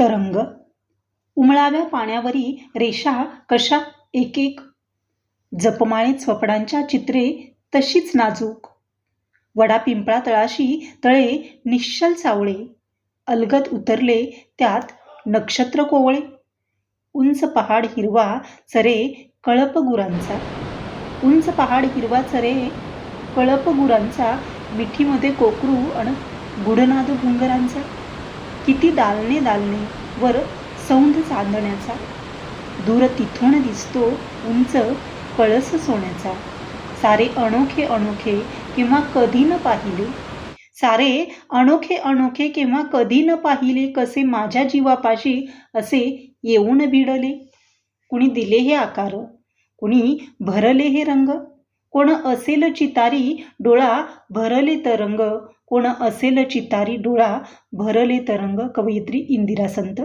तरंग. उमळाव्या पाण्यावरी रेषा कशा एक एक जपमाळे स्वपडांच्या चित्रे तशीच नाजूक. वडा पिंपळा तळाशी तळे निश्चल सावळे. अलगद उतरले त्यात नक्षत्र कोवळे. उंच पहाड हिरवा चरे कळप गुरांचा. उंच पहाड हिरवा चरे कळप गुरांचा. मिठीमध्ये कोकरू आणि गुडनाद भुंगरांचा. किती दालने दालने वर सौंध चांदण्याचा. दूर तिथून दिसतो उंच कळस सोन्याचा. सारे अनोखे अनोखे किंवा कधी न पाहिले. सारे अनोखे अनोखे किंवा कधी न पाहिले कसे माझ्या जीवापाशी असे येऊन भिडले. कुणी दिले हे आकार कुणी भरले हे रंग कोण असेल चितारी डोळा भरले तरंग. कोण असेल चितारी डोळा भरले तरंग. कवयित्री इंदिरा संत.